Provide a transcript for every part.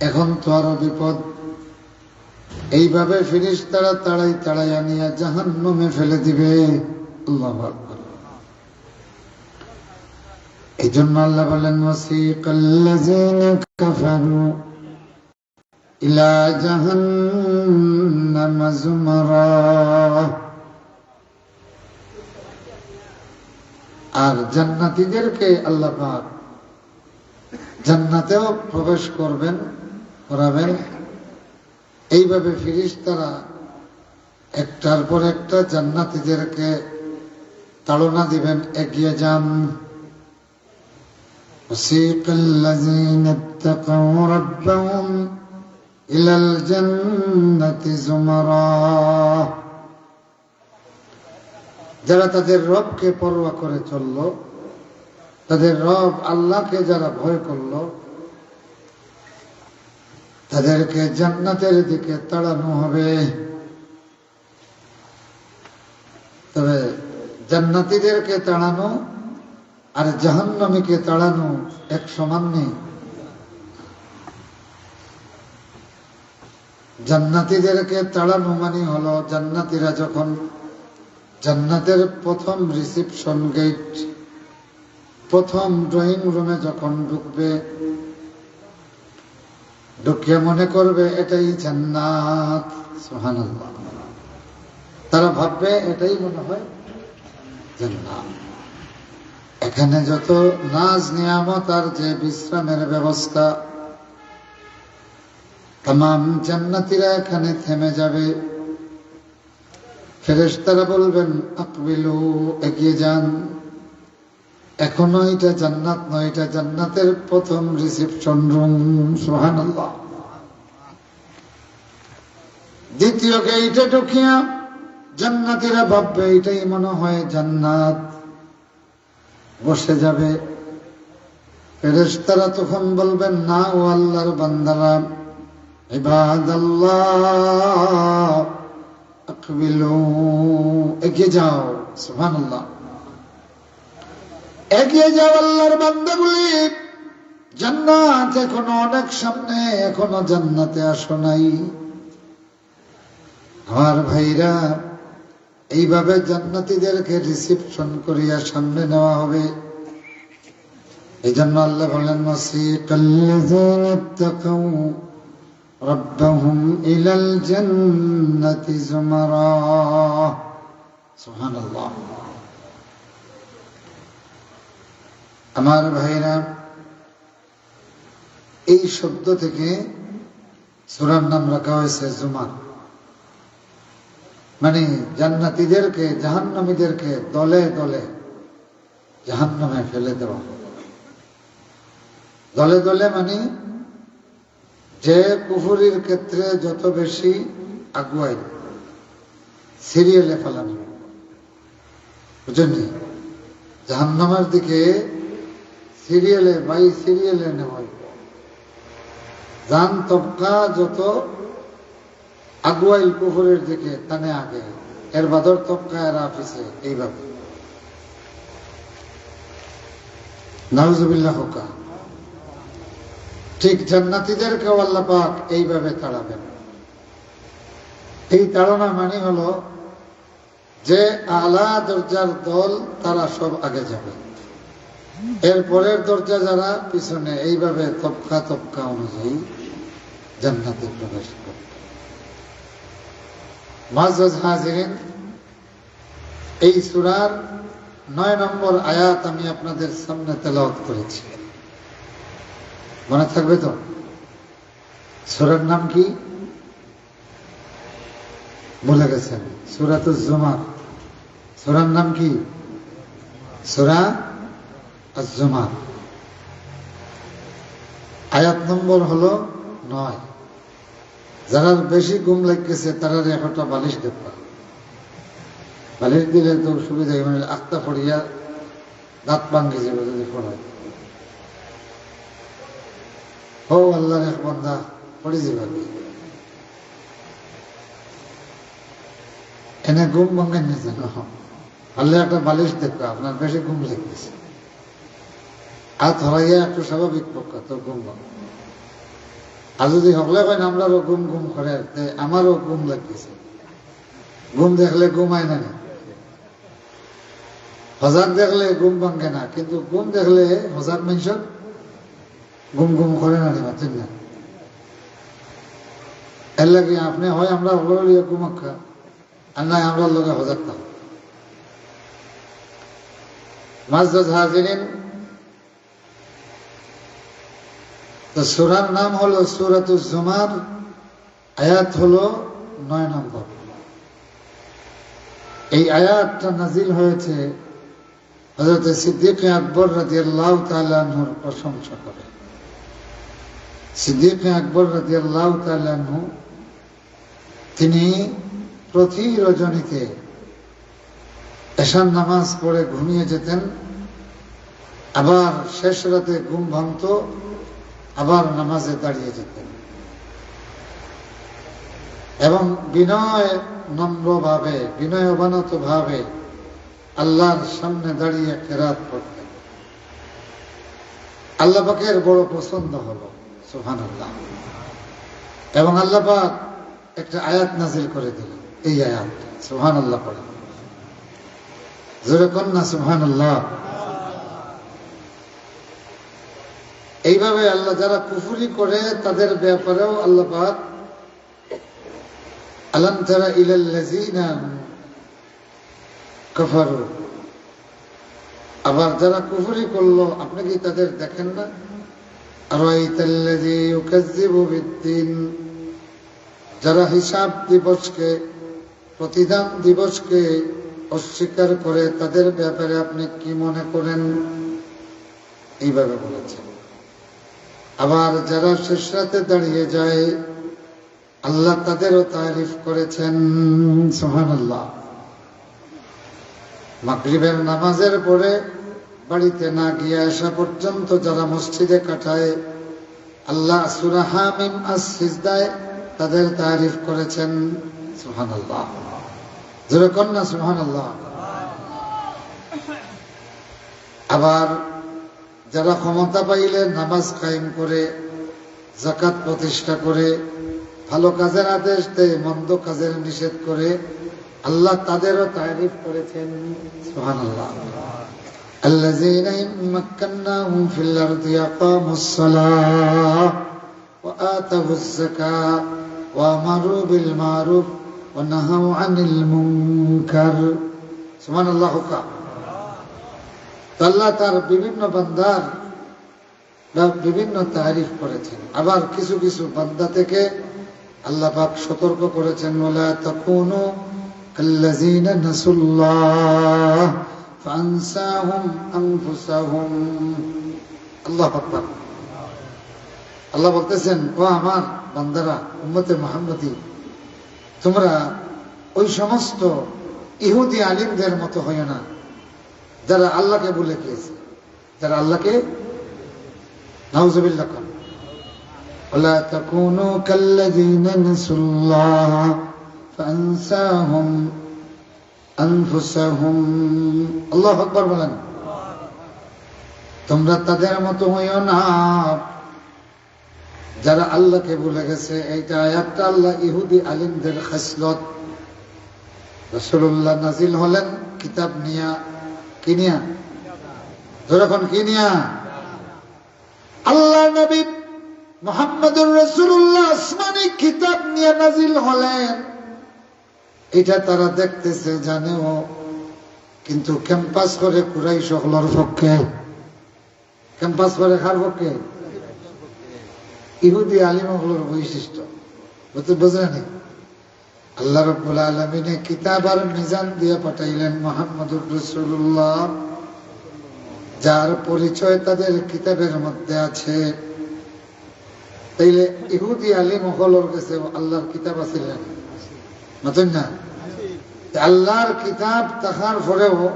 এখন তো আরও বিপদ। এইভাবে ফিরিস তারা তাড়াই তাড়াই আনিয়া জাহান নমে ফেলে দিবে। এই জন্য আল্লাহ বলেন আর জান্নাতীদেরকে আল্লাহ জান্নাতেও প্রবেশ করবেন। করাবেন এইভাবে ফিরিস্তারা একটার পর একটা জান্নাতীদেরকে তাড়না দিবেন এগিয়ে যান وسيق الذين اتقوا ربهم إلى الجنة زمرا যারা তাদের রবকে পরোয়া করে চলল তাদের রব আল্লাহকে যারা ভয় করল তাদেরকে জান্নাতের দিকে তাড়ানো হবে। তবে জান্নাতীদেরকে তাড়ানো আর জাহান্নামীকে তাড়ানো এক সমান নেই। জান্নাতীদেরকে তাড়ানো মানে হলো জান্নাতীরা যখন জান্নাতের প্রথম রিসিপশন গেট, প্রথম ড্রয়িং রুমে যখন ঢুকবে ঢুকিয়ে মনে করবে এটাই জান্নাত। তারা ভাববে এটাই মনে হয় জান্নাত। এখানে যত নাজ, নিয়ামত আর যে বিশ্রামের ব্যবস্থা তাম জান্নাতিরা এখানে থেমে যাবে। ফেরেশতারা বলবেন আকবিলু এগিয়ে যান। এখনও এটা জান্নাত নয়, এটা জান্নাতের প্রথম রিসেপশন রুম সোহান দ্বিতীয় গেইটে ঢুকিয়া জান্নাতিরা ভাববে, এটাই মনে হয় জান্নাত। বসে যাবে। ফেরেশতারা তখন বলবেন, না ও আল্লাহর বান্দারা আকবিলু, এগিয়ে যাও, সুবহানাল্লাহ। এগিয়ে যাও আল্লাহর বান্দাগুলি জান্নাত এখনো অনেক সামনে এখনো জান্নাতে আসো নাই আমার ভাইরা এইভাবে জান্নাতীদেরকে রিসিপশন করিয়া সামনে নেওয়া হবে এই জন্য আল্লাহ বলেন ربهم إلى الجنة زمرا سبحان الله আমার ভাইরা এই শব্দ থেকে সুরার নাম রাখা হয়েছে জুমার। মানে জান্নাতীদেরকে, জাহান্নামীদেরকে দলে দলে জাহান্নামে ফেলে দেওয়া। দলে দলে মানে যে কুফুরির ক্ষেত্রে যত বেশি আগুয়াই সিরিয়ালে ফেলানো। বুঝেননি? জাহান্নামের দিকে সিরিয়ালে বাই সিরিয়ালে নেওয়া জান তবকা যত আগুয়াইল কুফুরের দিকে তানে আগে, এর বাদর তবকা এর আফিসে, এইভাবে। নাউজুবিল্লাহ হোকা। ঠিক জান্নাতিদেরকেও আল্লাহ পাক এইভাবে তাড়াবেন। এই তাড়না মানে হলো যে আলা দরজার দল তারা সব আগে যাবে। এর পরের দরজা যারা পিছনে, এইভাবে তপকা তপকা অনুযায়ী জান্নাতে প্রবেশ হাজিরিন, এই সুরার নয় নম্বর আয়াত আমি আপনাদের সামনে তেলাওয়াত করেছি। মনে থাকবে তো? সুরার নাম কি? বলে গেছেন। সুরাত জুমার। সুরার নাম কি? সুরা জুমার আয়াত নম্বর হলো নয়। যারা বেশি ঘুম লাগতেছে, তারা একটা বালিশ দেখবা বালিশ দিলে তো সুবিধা মানে আত্মা পড়িয়া দাঁত ভাঙ্গি যাবে যদি পড়ায় ও আল্লাহর এক বন্ধা পড়ে যাবে এনে ঘুম ভাঙেন না যেন। আল্লাহ একটা বালিশ দেখবে আপনার বেশি ঘুম লাগতেছে। হাত হরাইয়া একটু স্বাভাবিক পক্ষ তো ঘুম আর যদি হকলে করেন আমরাও গুম গুম করে আমারও গুম লাগতেছে। ঘুম দেখলে ঘুমায় না হজাক দেখলে ঘুম ভাঙ্গে না, কিন্তু ঘুম দেখলে হজাক মানুষ ঘুম ঘুম করে না মাতেন না। এর লাগে আপনি হয়, আমরা হলিয়া ঘুমাক্কা, আর নাই আমরা লোকে হজাক থাক মাছ হাজিরিন তো সুরার নাম হলো সুরাতুল জুমার, আয়াত হলো নয় নম্বর। এই আয়াতটা নাজিল হয়েছে হজরত সিদ্দিক আকবর রাজি আল্লাহ তালুর প্রশংসা করে। সিদ্দিক আকবর রাজি আল্লাহ তালু তিনি প্রতি রজনীতে এশান নামাজ পড়ে ঘুমিয়ে যেতেন, আবার শেষ রাতে ঘুম ভাঙত আবার নামাজে দাঁড়িয়ে যেতেন এবং বিনয় নম্রভাবে বিনয় অবানত ভাবে আল্লাহর সামনে দাঁড়িয়ে কেরাত পড়তেন আল্লাহ পাকের বড় পছন্দ হলো সুহান আল্লাহ এবং আল্লাহ পাক একটা আয়াত নাজিল করে দিল এই আয়াত সুহান আল্লাহ পড়ে। জোরে কন্যা সুহান আল্লাহ এইভাবে আল্লাহ যারা কুফুরি করে, তাদের ব্যাপারেও আল্লাহ পাক আলম তারা ইলাল্লাযীনা কাফারু। আবার যারা কুফরি করল, আপনি কি তাদের দেখেন না? যারা হিসাব দিবসকে, প্রতিদান দিবসকে অস্বীকার করে, তাদের ব্যাপারে আপনি কি মনে করেন? এইভাবে বলেছেন। আবার যারা শেষ রাতে দাঁড়িয়ে যায়, আল্লাহ তাদেরও তারিফ করেছেন। সোহান আল্লাহ মাগরিবের নামাজের পরে বাড়িতে না গিয়ে আসা পর্যন্ত যারা মসজিদে কাটায়, আল্লাহ সুরাহামিম আসিজদায় তাদের তারিফ করেছেন। সুহান আল্লাহ যেরকম না সুহান আল্লাহ আবার যারা ক্ষমতা পাইলে নামাজ কায়েম করে জাকাত প্রতিষ্ঠা করে ভালো কাজের আদেশ দেয় মন্দ কাজের নিষেধ করে আল্লাহ তাদেরও তারিফ করেছেন সোহান আল্লাহ الذين إن مكناهم في الأرض أقاموا الصلاة وآتوا الزكاة وأمروا بالمعروف ونهوا عن المنكر سبحان الله আল্লাহ তার বিভিন্ন বান্দার বিভিন্ন তারিফ করেছেন। আবার কিছু কিছু বান্দা থেকে আল্লাহ পাক সতর্ক করেছেন ফানসাহুম আনফুসাহুম। আল্লাহ আল্লাহ বলতেছেন, ও আমার বান্দারা, উম্মতে মুহাম্মদী, তোমরা ওই সমস্ত ইহুদি আলিমদের মতো হয় না। যারা আল্লাহকে বলে গিয়েছে যারা আল্লাহকে নাউজুবিল্লাহ করেন ولا تكونوا كالذين نسوا الله فأنساهم أنفسهم الله أكبر বলেন তোমরা তাদের মতো হইও না যারা আল্লাহকে ভুলে গেছে এইটা আয়াতটা আল্লাহ ইহুদি আলিমদের খাসলত রসুল্লাহ নাজিল হলেন কিতাব নিয়া কিনিয়া? যখন কিনিয়া? আল্লাহ নবী মোহাম্মদুর রসুল্লাহ আসমানি কিতাব নিয়ে নাজিল হলেন। এটা তারা দেখতেছে, জানেও। কিন্তু ক্যাম্পাস করে কুরাই সকলের পক্ষে। ক্যাম্পাস করে কার পক্ষে? ইহুদি আলিমগুলোর বৈশিষ্ট্য। বোঝেনি আল্লাহ রব্বুল আলমিনে কিতাব আর মিজান দিয়ে পাঠাইলেন মোহাম্মদুর রসুল্লাহ যার পরিচয় তাদের কিতাবের মধ্যে আছে। তাইলে ইহুদি আলী মহলর কাছে আল্লাহর কিতাব আছিলেন নতুন না? আল্লাহর কিতাব তাহার পরেও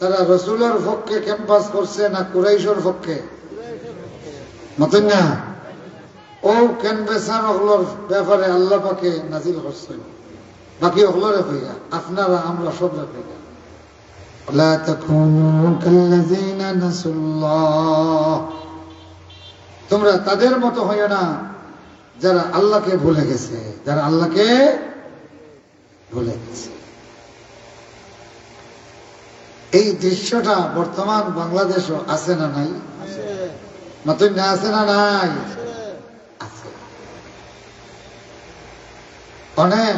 তারা রসুলের পক্ষে ক্যাম্পাস করছে না কুরাইশর পক্ষে? নতুন না? ও ক্যানভেসার ওগুলোর ব্যাপারে আল্লাহ পাকে নাজিল করছেন বাকি ওগুলোরে হইয়া আপনারা আমরা সব হইয়া لا تكونوا كالذين نسوا الله তোমরা তাদের মতো হইও না যারা আল্লাহকে ভুলে গেছে যারা আল্লাহকে ভুলে গেছে এই দৃশ্যটা বর্তমান বাংলাদেশও আছে না নাই নতুন না আছে না নাই অনেক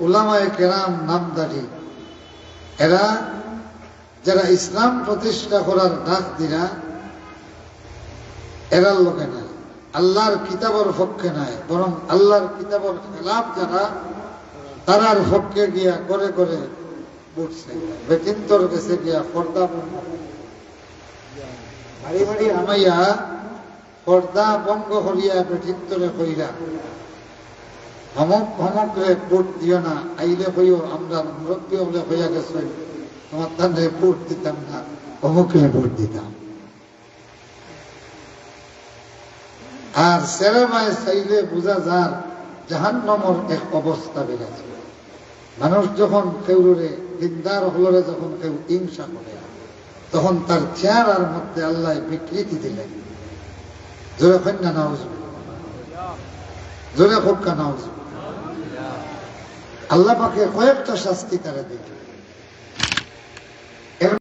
উলামায় কেরাম নামদারি। এরা যারা ইসলাম প্রতিষ্ঠা করার ডাক দিরা এরার লোকে নাই। আল্লাহর কিতাবর পক্ষে নাই, বরং আল্লাহর কিতাবর খেলাফ যারা, তারার পক্ষে গিয়া করে করে উঠছে বেকিন্তর কাছে গিয়া পর্দা বন্ধ আমাইয়া পর্দা বঙ্গ করিয়া বেঠিন্তরে কইরা হমক হমক ভোট দিও না, আইলে দিতাম আর সেরেমায় চাইলে বোঝা যার, জাহান্নমর এক অবস্থা করে। মানুষ যখন কেউরে দিনদার হলরে যখন কেউ হিংসা করে, তখন তার চেহারার মধ্যে আল্লাহ বিকৃতি দিলেন। জোরে কন্যা নাউজ জোরে হোক্কা নাউজ আল্লাহ পাকে কয়েকটা শাস্তি তারা দিলেন